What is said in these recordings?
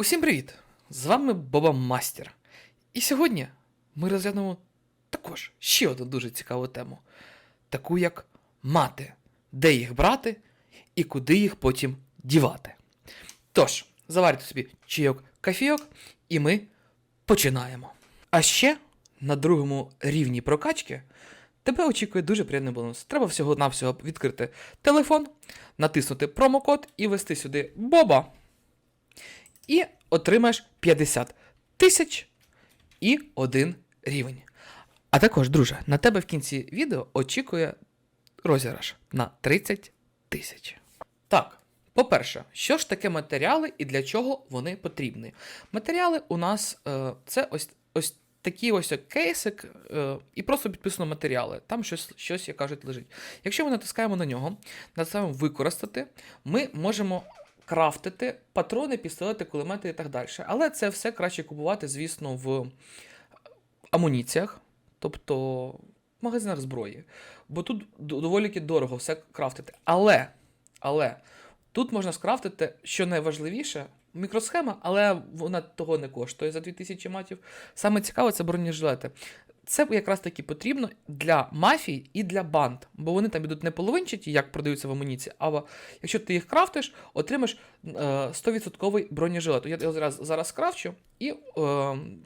Усім привіт! З вами Боба Мастер. І сьогодні ми розглянемо також ще одну дуже цікаву тему, таку як мати, де їх брати і куди їх потім дівати. Тож, заварюйте собі чайок кафійок, і ми починаємо. А ще на другому рівні прокачки тебе очікує дуже приємний бонус. Треба всього-навсього відкрити телефон, натиснути промокод і ввести сюди Боба і отримаєш 50 тисяч і один рівень. А також, друже, на тебе в кінці відео очікує розіграш на 30 тисяч. Так, по-перше, що ж таке матеріали і для чого вони потрібні? Матеріали у нас е, це ось, ось такий ось кейсик, е, і просто підписано матеріали. Там щось, щось, як кажуть, лежить. Якщо ми натискаємо на нього, натискаємо використати, ми можемо крафтити патрони, пістолети, кулемети і так далі. Але це все краще купувати, звісно, в амуніціях, тобто в магазинах зброї. Бо тут доволі дорого все крафтити. Але, але тут можна скрафтити, що найважливіше, мікросхема, але вона того не коштує за 2000 матів. Саме цікаве це бронежилети. Це якраз таки потрібно для мафій і для банд, бо вони там ідуть не половинчаті, як продаються в амуніції, а якщо ти їх крафтиш, отримаєш е, 100% бронежилет. Я його зараз, зараз крафчу, і е,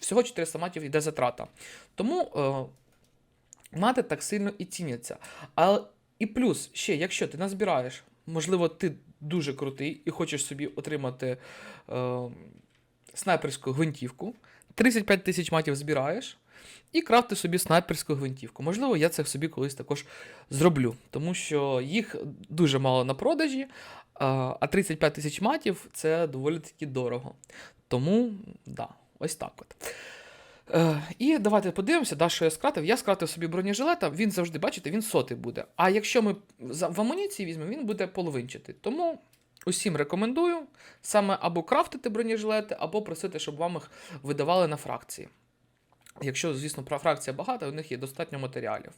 всього 400 матів йде затрата. Тому е, мати так сильно і ціняться. А, і плюс, ще, якщо ти назбираєш, можливо, ти дуже крутий і хочеш собі отримати е, снайперську гвинтівку, 35 тисяч матів збираєш. І крафти собі снайперську гвинтівку. Можливо, я це собі колись також зроблю, тому що їх дуже мало на продажі, а а 35 тисяч матів це доволі таки дорого. Тому, да, ось так от. Е, і давайте подивимося, да, що я скратив. Я скратив собі бронежилета, він завжди, бачите, він сотий буде. А якщо ми в амуніції візьмемо, він буде половинчатий. Тому усім рекомендую саме або крафтити бронежилети, або просити, щоб вам їх видавали на фракції. Якщо, звісно, фракція багата, у них є достатньо матеріалів.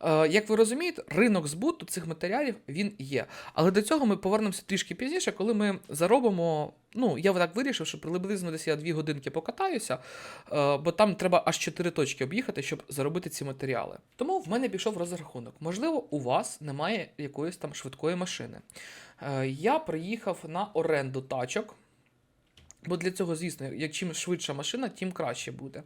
Е, як ви розумієте, ринок збуту цих матеріалів він є. Але до цього ми повернемося трішки пізніше, коли ми заробимо. Ну, я так вирішив, що приблизно десь я дві годинки покатаюся, е, бо там треба аж 4 точки об'їхати, щоб заробити ці матеріали. Тому в мене пішов розрахунок. Можливо, у вас немає якоїсь там швидкої машини. Е, я приїхав на оренду тачок. Бо для цього, звісно, як чим швидша машина, тим краще буде.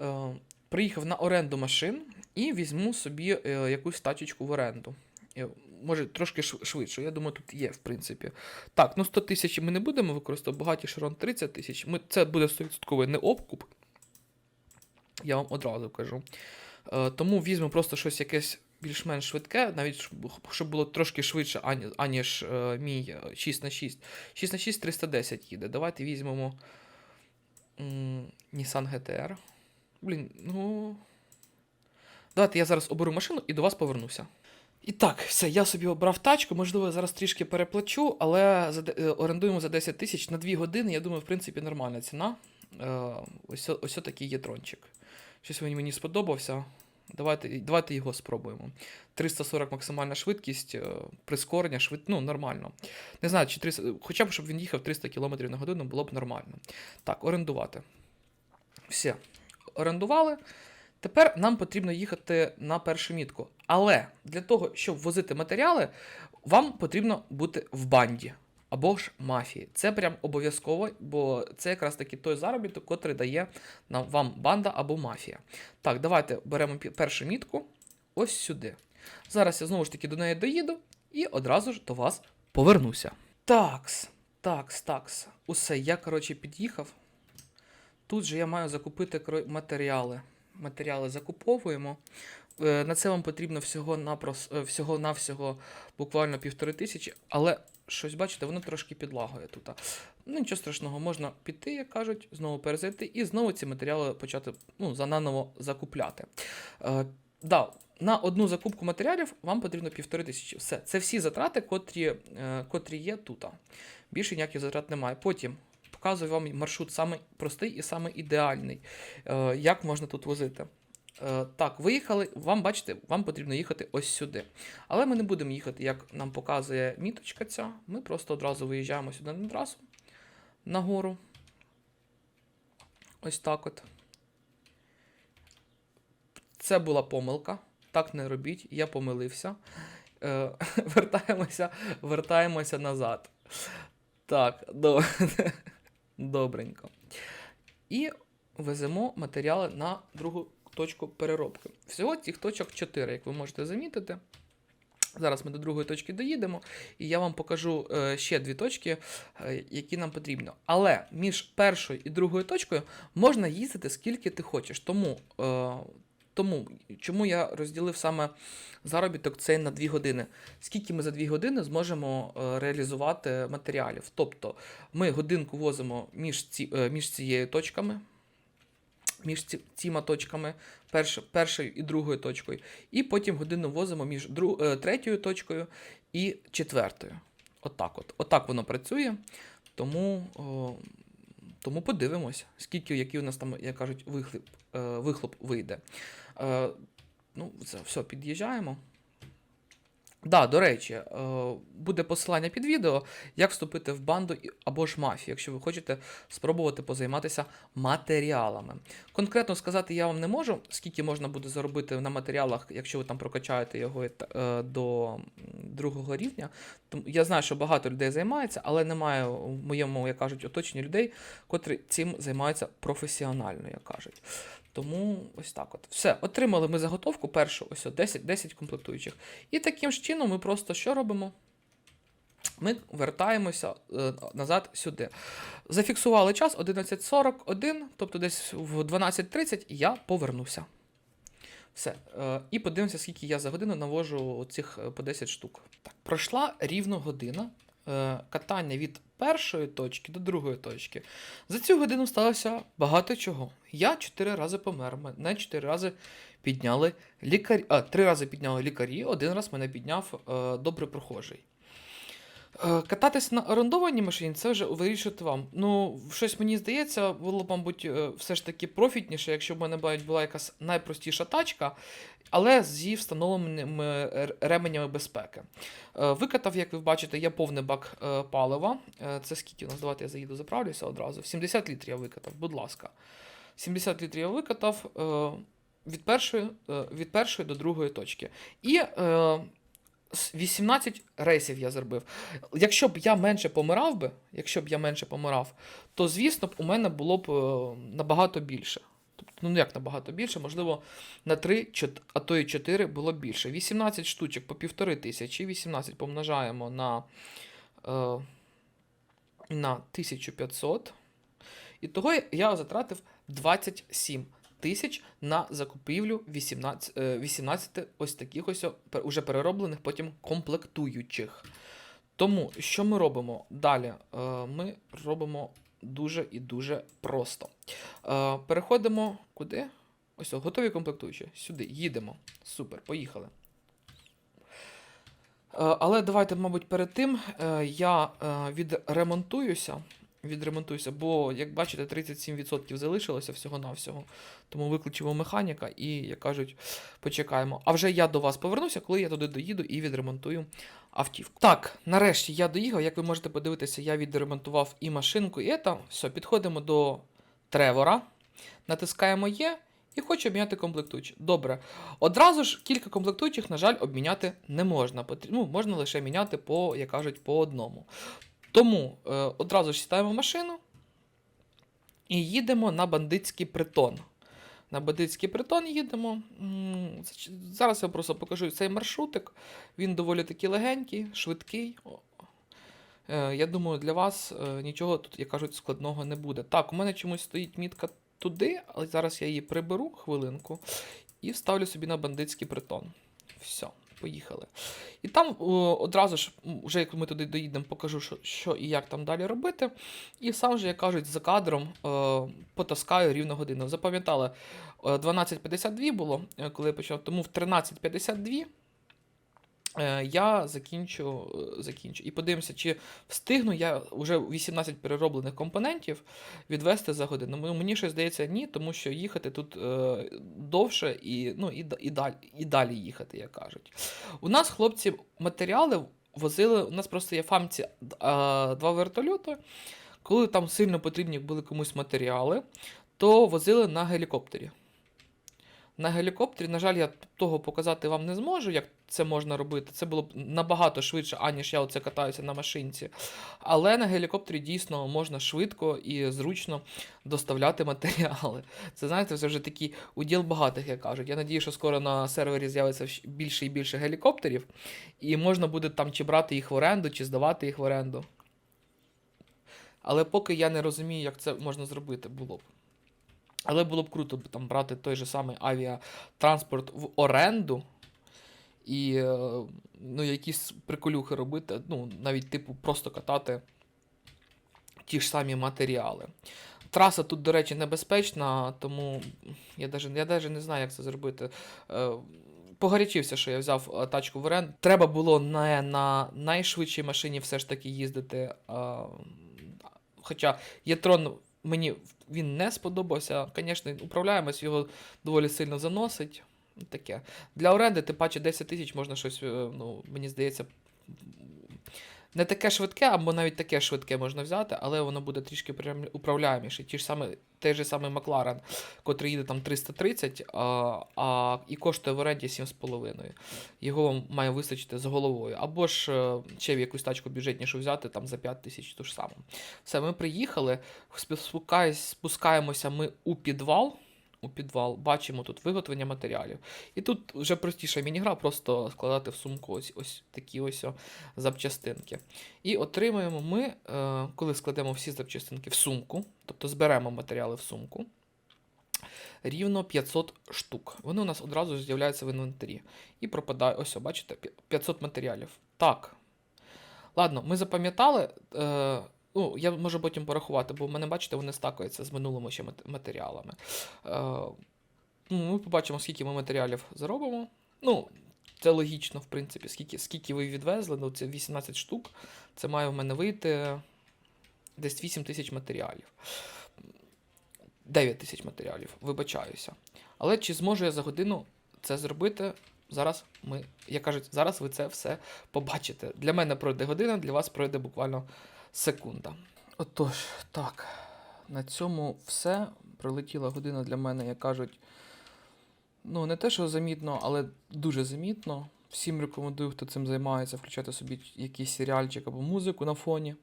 Е, приїхав на оренду машин і візьму собі е, якусь тачечку в оренду. Е, Може, трошки швидше. Я думаю, тут є, в принципі. Так, ну 100 тисяч ми не будемо використовувати, багаті Шарон 30 тисяч. Це буде 100% не обкуп. Я вам одразу кажу. Тому візьмемо просто щось якесь більш-менш швидке, навіть щоб- було трошки швидше, аніж мій е, 6 на 6 6 на 6 310 їде. Давайте візьмемо Nissan GTR. Блін, ну. Давайте я зараз оберу машину і до вас повернуся. І так, все, я собі обрав тачку, можливо, я зараз трішки переплачу, але е, орендуємо за 10 тисяч на 2 години, я думаю, в принципі, нормальна ціна. Е, ось, ось такий є трончик. Щось він мені сподобався. Давайте, давайте його спробуємо. 340 максимальна швидкість, е, прискорення, швид... ну, нормально. Не знаю, чи 300... хоча б щоб він їхав 300 км на годину, було б нормально. Так, орендувати. Все. Орендували. Тепер нам потрібно їхати на першу мітку. Але для того, щоб возити матеріали, вам потрібно бути в банді або ж мафії. Це прям обов'язково, бо це якраз таки той заробіток, котрий дає нам вам банда або мафія. Так, давайте беремо першу мітку ось сюди. Зараз я знову ж таки до неї доїду і одразу ж до вас повернуся. Такс, такс, такс. Усе, я, коротше, під'їхав. Тут же я маю закупити матеріали. Матеріали закуповуємо. Е, На це вам потрібно всього напрос, е, буквально півтори тисячі, але щось бачите, воно трошки підлагує тут. Ну, нічого страшного, можна піти, як кажуть, знову перезайти і знову ці матеріали почати ну, зананово закупляти. Е, да, на одну закупку матеріалів вам потрібно півтори тисячі. Все. Це всі затрати, котрі, е, котрі є тут. Більше ніяких затрат немає. Потім показую вам маршрут самий простий і самий ідеальний, е, як можна тут возити. Е, Так, виїхали, вам бачите, вам потрібно їхати ось сюди. Але ми не будемо їхати, як нам показує міточка ця. Ми просто одразу виїжджаємо сюди на трасу, нагору. Ось так от. Це була помилка. Так не робіть, я помилився. Е, вертаємося, вертаємося назад. Так, до... добренько. І веземо матеріали на другу точку переробки. Всього цих точок 4, як ви можете замітити. Зараз ми до другої точки доїдемо, і я вам покажу е, ще дві точки, е, які нам потрібно. Але між першою і другою точкою можна їздити скільки ти хочеш. Тому, е, тому чому я розділив саме заробіток цей на 2 години? Скільки ми за 2 години зможемо е, реалізувати матеріалів? Тобто ми годинку возимо між, ці, е, між цією точками. Між ці, цими точками, перш, першою і другою точкою, і потім годину возимо між дру, е, третьою точкою і четвертою. Отак от. Отак воно працює. Тому, о, тому подивимось, скільки, який у нас там, як кажуть, вихлоп, вихлоп вийде. Е, ну, це все, під'їжджаємо. Да, до речі, е, буде посилання під відео, як вступити в банду або ж мафію, якщо ви хочете спробувати позайматися матеріалами. Конкретно сказати я вам не можу, скільки можна буде заробити на матеріалах, якщо ви там прокачаєте його е, до другого рівня. Я знаю, що багато людей займається, але немає в моєму, як кажуть, оточенні людей, котрі цим займаються професіонально, як кажуть. Тому ось так от. Все, отримали ми заготовку першу, ось от 10, 10 комплектуючих. І таким ж чином ми просто що робимо? Ми вертаємося е, назад сюди. Зафіксували час 11.41, тобто десь в 12.30 я повернуся. Все. Е, і подивимося, скільки я за годину навожу цих по 10 штук. Так, пройшла рівно година е, катання від першої точки до другої точки. За цю годину сталося багато чого. Я чотири рази помер, мене чотири рази підняли лікарі. А, три рази підняли лікарі, один раз мене підняв е, добрий прохожий. Е, Кататись на орендованій машині це вже вирішити вам. Ну, щось мені здається, було б, мабуть, е, все ж таки профітніше, якщо б мене навіть була якась найпростіша тачка, але зі встановленими ременями безпеки. Е, Викатав, як ви бачите, є повний бак палива. Це скільки у нас? Давайте я заїду, заправлюся одразу. 70 літрів я викатав, будь ласка. 70 літрів я викатав від першої, від першої до другої точки. І 18 рейсів я зробив. Якщо б я менше помирав би, якщо б я менше помирав, то звісно б у мене було б е, набагато більше. Тобто, ну як набагато більше, можливо, на 3, чот- а то і 4 було більше. 18 штучок по півтори тисячі, 18 помножаємо на, е, на 1500. І того я затратив 27 тисяч на закупівлю 18, е, 18 ось таких ось уже перероблених потім комплектуючих. Тому що ми робимо далі? Е, Ми робимо дуже і дуже просто. Е, Переходимо куди? Ось, готові комплектуючі. Сюди, їдемо. Супер, поїхали. Е, Але давайте, мабуть, перед тим е, я е, відремонтуюся. Відремонтуюся, бо, як бачите, 37% залишилося всього-навсього. Тому виключимо механіка і, як кажуть, почекаємо. А вже я до вас повернуся, коли я туди доїду і відремонтую автівку. Так, нарешті я доїхав. Як ви можете подивитися, я відремонтував і машинку, і це. Все, підходимо до Тревора, натискаємо Є. І хочу обміняти комплектуючі. Добре. Одразу ж кілька комплектуючих, на жаль, обміняти не можна. Ну, можна лише міняти по, як кажуть, по одному. Тому е, одразу ж сідаємо в машину і їдемо на бандитський притон. На бандитський притон їдемо. Зараз я просто покажу цей маршрутик. Він доволі таки легенький, швидкий. Е, Я думаю, для вас е, нічого тут, як кажуть, складного не буде. Так, у мене чомусь стоїть мітка туди, але зараз я її приберу хвилинку і вставлю собі на бандитський притон. Все, поїхали. І там одразу ж, вже як ми туди доїдемо, покажу, що, що і як там далі робити. І сам же, як кажуть, за кадром е, потаскаю рівно годину. Запам'ятали, е, 12.52 було, е, коли я почав, тому в 13.52 е, я закінчу, е, закінчу. І подивимося, чи встигну я вже 18 перероблених компонентів відвести за годину. Ну, Мені щось здається, ні, тому що їхати тут е, довше і, ну, і, і, далі, і далі їхати, як кажуть. У нас хлопці матеріали возили. У нас просто є фамці а, два вертольоти. Коли там сильно потрібні були комусь матеріали, то возили на гелікоптері. На гелікоптері, на жаль, я того показати вам не зможу, як це можна робити. Це було б набагато швидше, аніж я оце катаюся на машинці. Але на гелікоптері дійсно можна швидко і зручно доставляти матеріали. Це знаєте, це вже такий уділ багатих, як кажуть. Я надію, що скоро на сервері з'явиться більше і більше гелікоптерів, і можна буде там чи брати їх в оренду, чи здавати їх в оренду. Але поки я не розумію, як це можна зробити було б. Але було б круто там брати той же самий авіатранспорт в оренду і е, ну, якісь приколюхи робити, ну, навіть типу просто катати ті ж самі матеріали. Траса тут, до речі, небезпечна, тому я навіть, я не знаю, як це зробити. Е, Погарячився, що я взяв е, тачку в оренду. Треба було не на найшвидшій машині все ж таки їздити. Хоча Єтрон мені він не сподобався. Звісно, управляємось, його доволі сильно заносить. Таке. Для оренди, тим паче 10 тисяч можна щось, е, ну, мені здається, не таке швидке, або навіть таке швидке можна взяти, але воно буде трішки управляєміше. Ті ж саме, той же самий Макларен, котрий їде там 330, а, а, і коштує в оренді 7,5. Його має вистачити з головою. Або ж е, ще в якусь тачку бюджетнішу взяти там за 5 тисяч ту ж саму. Все, ми приїхали, спускаємося ми у підвал. У підвал, бачимо тут виготовлення матеріалів. І тут вже простіша мінігра, просто складати в сумку ось, ось такі ось запчастинки. І отримуємо ми, е, коли складемо всі запчастинки в сумку, тобто зберемо матеріали в сумку, рівно 500 штук. Вони у нас одразу з'являються в інвентарі. І пропадає, ось, бачите, 500 матеріалів. Так. Ладно, ми запам'ятали. Ну, я можу потім порахувати, бо в мене, бачите, вони стакаються з минулими ще матеріалами. Е, ну, ми побачимо, скільки ми матеріалів заробимо. Ну, це логічно, в принципі, скільки, скільки ви відвезли, ну це 18 штук. Це має в мене вийти десь 8 тисяч матеріалів. 9 тисяч матеріалів, вибачаюся. Але чи зможу я за годину це зробити? Зараз ми, як кажуть, зараз ви це все побачите. Для мене пройде година, для вас пройде буквально секунда. Отож, так, на цьому все. Прилетіла година для мене, як кажуть, ну, не те, що замітно, але дуже замітно. Всім рекомендую, хто цим займається, включати собі якийсь серіальчик або музику на фоні.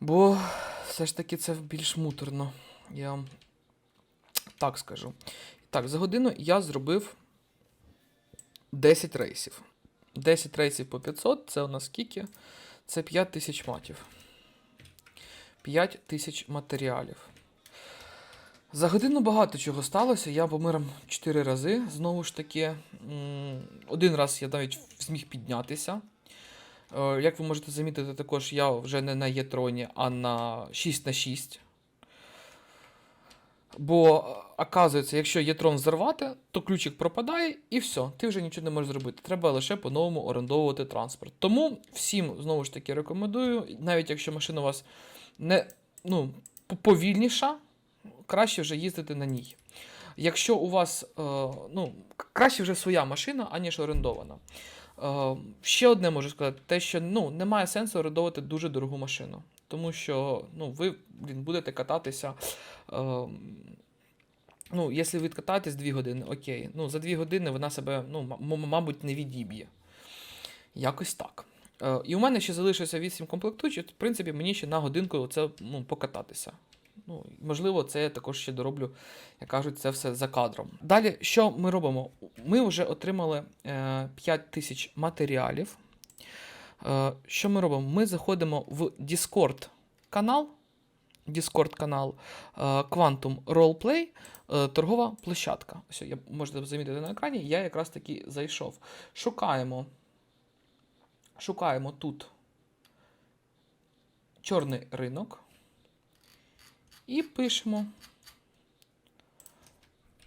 Бо все ж таки це більш муторно. Я так скажу. Так, за годину я зробив 10 рейсів. 10 рейсів по 500 це у нас скільки? Це 5 тисяч матів. 5 тисяч матеріалів. За годину багато чого сталося. Я помирав 4 рази. Знову ж таки, один раз я навіть зміг піднятися. Е, Як ви можете замітити, також я вже не на Єтроні, а на 6 на 6. Бо, оказується, якщо Єтрон взорвати, то ключик пропадає і все, ти вже нічого не можеш зробити. Треба лише по-новому орендовувати транспорт. Тому всім знову ж таки рекомендую, навіть якщо машина у вас не ну, повільніша, краще вже їздити на ній. Якщо у вас е, ну, краще вже своя машина, аніж орендована. Е, ще одне можу сказати, те, що ну, немає сенсу орендовувати дуже дорогу машину. Тому що ну, ви блін, будете кататися. Ну, якщо ви катаєтесь 2 години, окей. Ну, за 2 години вона себе, ну, мабуть, не відіб'є. Якось так. Е, і у мене ще залишилося 8 комплектуючих, в принципі, мені ще на годинку це ну, покататися. Ну, можливо, це я також ще дороблю, як кажуть, це все за кадром. Далі, що ми робимо? Ми вже отримали е, 5 тисяч матеріалів. Е, що ми робимо? Ми заходимо в Discord канал. Discord канал е, Quantum Roleplay, е, торгова площадка. Ось я можете замітити на екрані, я якраз таки зайшов. Шукаємо. Шукаємо тут чорний ринок. І пишемо.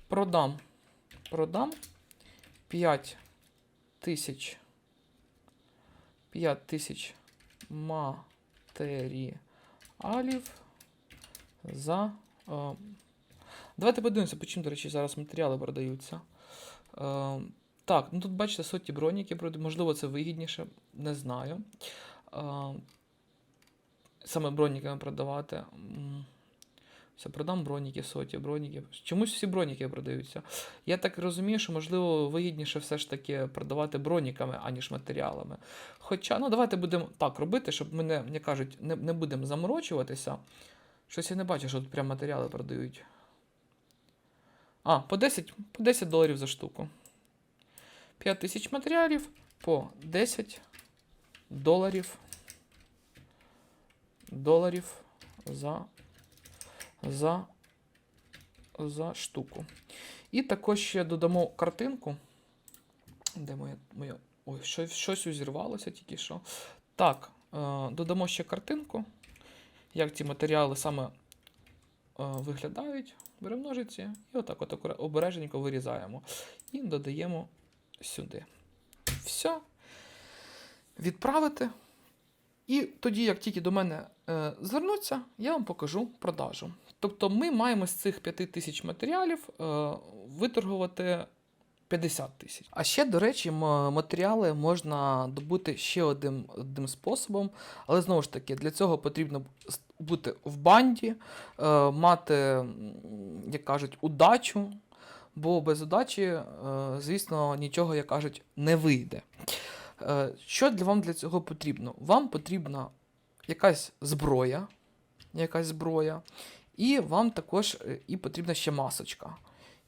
Продам. Продам 5 тисяч 5 тисяч матеріалів за. Е, давайте подивимося, по чим, до речі, зараз матеріали продаються. Е, так, ну тут бачите, соті броніки. Можливо, це вигідніше, не знаю. Е, саме броніками продавати. Все, продам броніки, соті, броніки. Чомусь всі броніки продаються. Я так розумію, що можливо вигідніше все ж таки продавати броніками, аніж матеріалами. Хоча, ну давайте будемо так робити, щоб ми не, як кажуть, не, не будемо заморочуватися. Щось я не бачу, що тут прям матеріали продають. А, по 10, по 10 доларів за штуку. 5 тисяч матеріалів по 10 доларів. Доларів за, за, за штуку. І також ще додамо картинку. Де моя. моя ой, щось, щось узірвалося тільки що. Так, е, додамо ще картинку, як ці матеріали саме е, виглядають. Беремо ножиці і отак от обережненько вирізаємо. І додаємо сюди. Все. Відправити. І тоді, як тільки до мене е, звернуться, я вам покажу продажу. Тобто ми маємо з цих 5 тисяч матеріалів е, виторгувати 50 тисяч. А ще, до речі, матеріали можна добути ще одним, одним способом, але знову ж таки, для цього потрібно бути в банді, е, мати, як кажуть, удачу, бо без удачі, е, звісно, нічого, як кажуть, не вийде. Е, Що для вам для цього потрібно? Вам потрібна якась зброя, якась зброя, і вам також і потрібна ще масочка.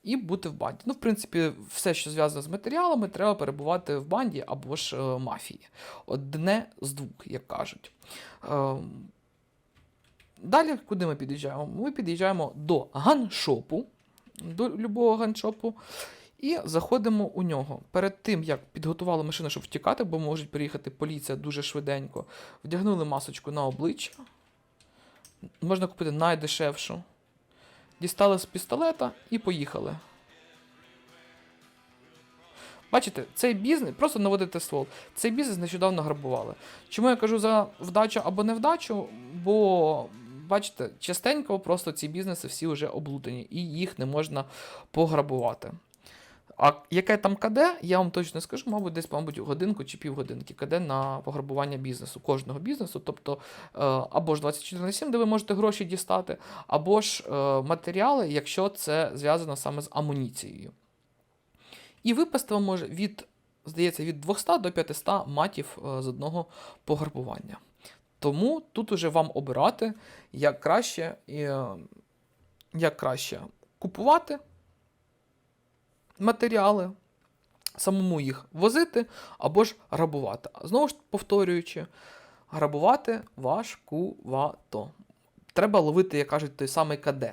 І бути в банді. Ну, в принципі, все, що зв'язано з матеріалами, треба перебувати в банді або ж е, мафії. Одне з двох, як кажуть. Е, далі, куди ми під'їжджаємо? Ми під'їжджаємо до ганшопу, до любого ганшопу. І заходимо у нього. Перед тим, як підготували машину, щоб втікати, бо можуть приїхати поліція дуже швиденько, вдягнули масочку на обличчя. Можна купити найдешевшу. Дістали з пістолета і поїхали. Бачите, цей бізнес, просто наводити ствол. Цей бізнес нещодавно грабували. Чому я кажу за вдачу або невдачу? Бо, бачите, частенько просто ці бізнеси всі вже облутані, і їх не можна пограбувати. А яке там КД, я вам точно скажу, мабуть, десь, мабуть, годинку чи півгодинки КД на пограбування бізнесу, кожного бізнесу. Тобто е, або ж 24 на 7, де ви можете гроші дістати, або ж е, матеріали, якщо це зв'язано саме з амуніцією. І випасти вам може від, здається, від 200 до 500 матів е, з одного пограбування. Тому тут уже вам обирати, як краще, як краще купувати матеріали, самому їх возити або ж грабувати. Знову ж повторюючи, грабувати важкувато. Треба ловити, як кажуть, той самий КД,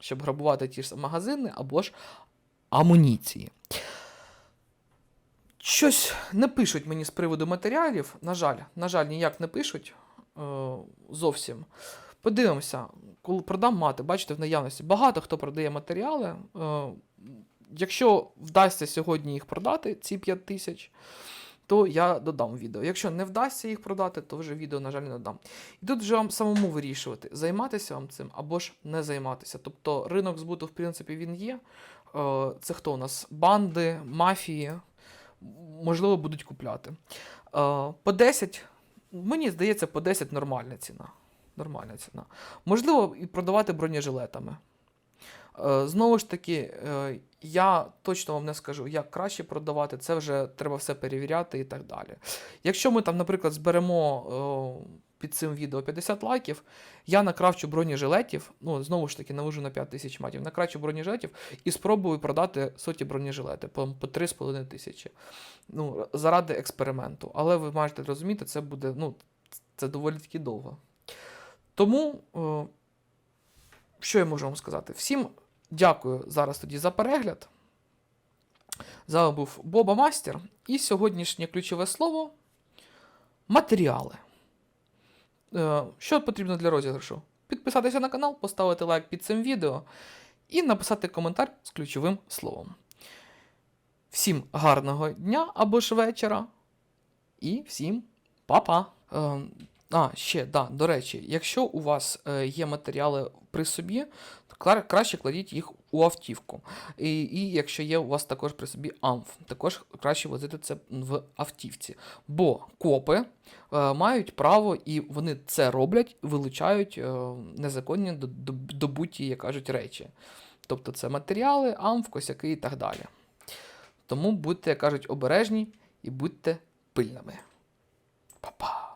щоб грабувати ті ж магазини або ж амуніції. Щось не пишуть мені з приводу матеріалів. На жаль, на жаль, ніяк не пишуть е, зовсім. Подивимося, коли продам мати, бачите, в наявності багато хто продає матеріали. Якщо вдасться сьогодні їх продати, ці 5 тисяч, то я додам відео. Якщо не вдасться їх продати, то вже відео, на жаль, не додам. І тут вже вам самому вирішувати, займатися вам цим або ж не займатися. Тобто ринок збуту, в принципі, він є. Е, Це хто у нас? Банди, мафії, можливо, будуть купляти. Е, По 10, мені здається, по 10 нормальна ціна. Нормальна ціна. Можливо, і продавати бронежилетами. Е, Знову ж таки, я точно вам не скажу, як краще продавати, це вже треба все перевіряти і так далі. Якщо ми там, наприклад, зберемо е, під цим відео 50 лайків, я накравчу бронежилетів, ну, знову ж таки, навожу на 5 тисяч матів, накрачу бронежилетів і спробую продати соті бронежилети по, по 3,5 тисячі. Ну, заради експерименту. Але ви маєте розуміти, це буде, ну, це доволі таки довго. Тому, е, що я можу вам сказати? Всім дякую зараз тоді за перегляд. З вами був Боба Мастер. І сьогоднішнє ключове слово матеріали. Е, Що потрібно для розіграшу? Підписатися на канал, поставити лайк під цим відео і написати коментар з ключовим словом. Всім гарного дня або ж вечора. І всім па-па! Е, А, ще, да, до речі, якщо у вас е, є матеріали при собі, краще кладіть їх у автівку. І, і якщо є у вас також при собі амф, також краще возити це в автівці. Бо копи е, мають право і вони це роблять, вилучають е, незаконні до- до- добуті, як кажуть, речі. Тобто це матеріали, амф, косяки і так далі. Тому будьте, як кажуть, обережні і будьте пильними. Па-па!